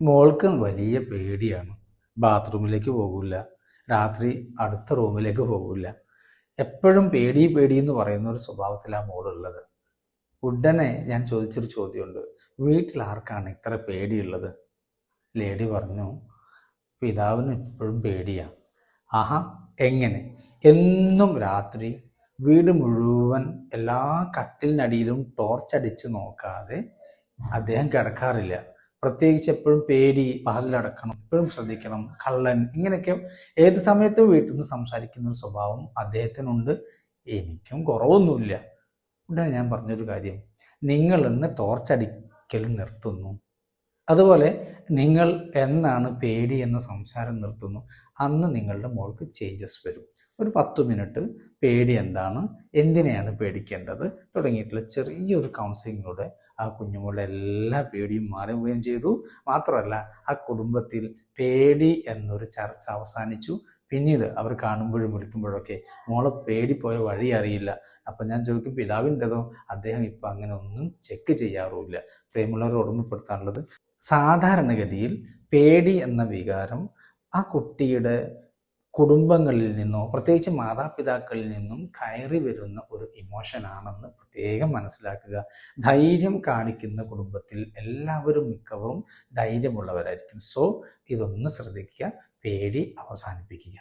മോൾക്ക് വലിയ പേടിയാണ്. ബാത്റൂമിലേക്ക് പോകില്ല രാത്രി അടുത്ത റൂമിലേക്ക് പോകില്ല എപ്പോഴും പേടി പേടി എന്ന് പറയുന്ന ഒരു സ്വഭാവത്തിലാണ് മോളുള്ളത്. ഉടനെ ഞാൻ ചോദിച്ചൊരു ചോദ്യമുണ്ട്. വീട്ടിൽ ആർക്കാണ് ഇത്ര പേടിയുള്ളത്? ലേഡി പറഞ്ഞു പിതാവിന് എപ്പോഴും പേടിയാണ് ആഹാ എങ്ങനെ? എന്നും രാത്രി വീട് മുഴുവൻ എല്ലാ കട്ടിലിനടിയിലും ടോർച്ചടിച്ച് നോക്കാതെ അദ്ദേഹം കിടക്കാറില്ല. പ്രത്യേകിച്ച് എപ്പോഴും പേടി വാതിലടക്കണം എപ്പോഴും ശ്രദ്ധിക്കണം കള്ളൻ ഇങ്ങനെയൊക്കെ ഏത് സമയത്തും വീട്ടിൽ നിന്ന് സംസാരിക്കുന്ന സ്വഭാവം അദ്ദേഹത്തിനുണ്ട്. എനിക്കും കുറവൊന്നുമില്ല. ഉടനെ ഞാൻ പറഞ്ഞൊരു കാര്യം. നിങ്ങൾ ഇന്ന് ടോർച്ചടിക്കൽ നിർത്തുന്നു. അതുപോലെ നിങ്ങൾ എന്നാണ് പേടി എന്ന സംസാരം നിർത്തുന്നു. അന്ന് നിങ്ങളുടെ മോൾക്ക് ചേഞ്ചസ് വരും. ഒരു പത്ത് മിനിറ്റ് പേടി എന്താണ്? എന്തിനെയാണ് പേടിക്കേണ്ടത്? തുടങ്ങിയിട്ടുള്ള ചെറിയൊരു കൗൺസിലിങ്ങിലൂടെ ആ കുഞ്ഞുങ്ങളുടെ എല്ലാ പേടിയും മാറുകയും ചെയ്തു. മാത്രമല്ല ആ കുടുംബത്തിൽ പേടി എന്നൊരു ചർച്ച അവസാനിച്ചു. പിന്നീട് അവർ കാണുമ്പോഴും വിളിക്കുമ്പോഴൊക്കെ മോളെ പേടിപ്പോയ വഴി അറിയില്ല. അപ്പം ഞാൻ ചോദിക്കും പിതാവിന്റെതോ? അദ്ദേഹം ഇപ്പം അങ്ങനെ ഒന്നും ചെക്ക് ചെയ്യാറുമില്ല. പ്രേമുള്ളവരെ ഓർമ്മപ്പെടുത്താനുള്ളത്. സാധാരണഗതിയിൽ പേടി എന്ന വികാരം ആ കുട്ടിയുടെ കുടുംബങ്ങളിൽ നിന്നോ പ്രത്യേകിച്ച് മാതാപിതാക്കളിൽ നിന്നും കയറി വരുന്ന ഒരു ഇമോഷനാണെന്ന് പ്രത്യേകം മനസ്സിലാക്കുക. ധൈര്യം കാണിക്കുന്ന കുടുംബത്തിൽ എല്ലാവരും മിക്കവറും ധൈര്യമുള്ളവരായിരിക്കും. സോ ഇതൊന്ന് ശ്രദ്ധിക്കുക പേടി അവസാനിപ്പിക്കുക.